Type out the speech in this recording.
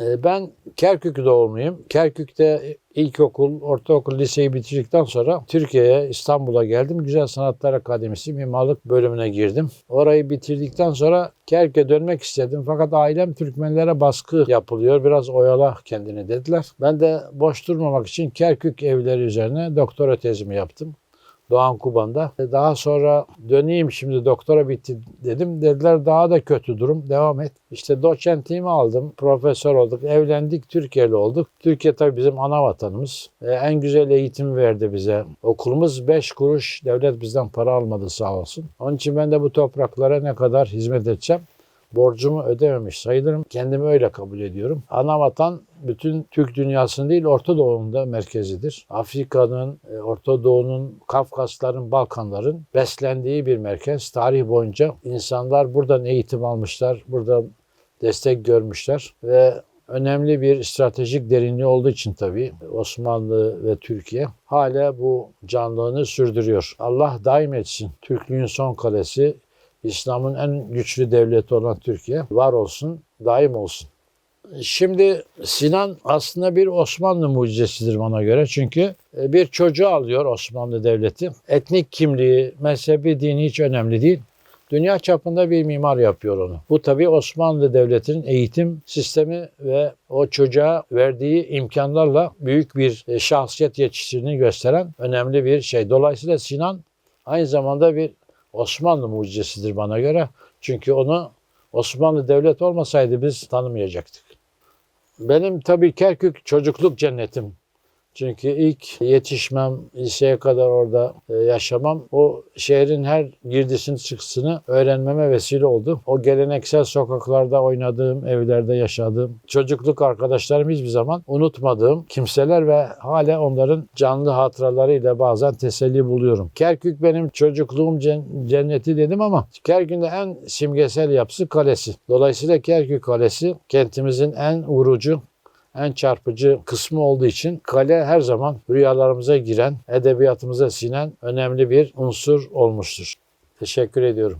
Ee, Ben Kerkük doğumluyum. Kerkük'te ilkokul, ortaokul, liseyi bitirdikten sonra Türkiye'ye, İstanbul'a geldim. Güzel Sanatlar Akademisi mimarlık bölümüne girdim. Orayı bitirdikten sonra Kerkük'e dönmek istedim. Fakat ailem Türkmenlere baskı yapılıyor. Biraz oyala kendini dediler. Ben de boş durmamak için Kerkük evleri üzerine doktora tezimi yaptım. Doğan Kuban'da. Daha sonra döneyim şimdi doktora bitti dedim. Dediler daha da kötü durum devam et. İşte doçentliğimi aldım. Profesör olduk. Evlendik. Türkiye'li olduk. Türkiye tabii bizim ana vatanımız. Ee, en güzel eğitim verdi bize. Okulumuz 5 kuruş. Devlet bizden para almadı sağ olsun. Onun için ben de bu topraklara ne kadar hizmet edeceğim borcumu ödememiş sayılırım. Kendimi öyle kabul ediyorum. Ana vatan bütün Türk dünyasının değil Orta Doğu'nun da merkezidir. Afrika'nın, e, Orta Doğu'nun, Kafkasların, Balkanların beslendiği bir merkez. Tarih boyunca insanlar buradan eğitim almışlar, buradan destek görmüşler ve önemli bir stratejik derinliği olduğu için tabii Osmanlı ve Türkiye hala bu canlılığını sürdürüyor. Allah daim etsin. Türklüğün son kalesi İslam'ın en güçlü devleti olan Türkiye var olsun, daim olsun. Şimdi Sinan aslında bir Osmanlı mucizesidir bana göre. Çünkü e, bir çocuğu alıyor Osmanlı Devleti. Etnik kimliği, mezhebi, dini hiç önemli değil. Dünya çapında bir mimar yapıyor onu. Bu tabii Osmanlı Devleti'nin eğitim sistemi ve o çocuğa verdiği imkanlarla büyük bir e, şahsiyet yetiştirdiğini gösteren önemli bir şey. Dolayısıyla Sinan aynı zamanda bir Osmanlı mucizesidir bana göre. Çünkü onu Osmanlı devlet olmasaydı biz tanımayacaktık. Benim tabii Kerkük çocukluk cennetim. Çünkü ilk yetişmem, liseye kadar orada e, yaşamam o şehrin her girdisini çıksını öğrenmeme vesile oldu. O geleneksel sokaklarda oynadığım, evlerde yaşadığım, çocukluk arkadaşlarım hiçbir zaman unutmadığım kimseler ve hala onların canlı hatıralarıyla bazen teselli buluyorum. Kerkük benim çocukluğum cen- cenneti dedim ama Kerkük'ün en simgesel yapısı kalesi. Dolayısıyla Kerkük Kalesi kentimizin en vurucu, en çarpıcı kısmı olduğu için kale her zaman rüyalarımıza giren, edebiyatımıza sinen önemli bir unsur olmuştur. Teşekkür ediyorum.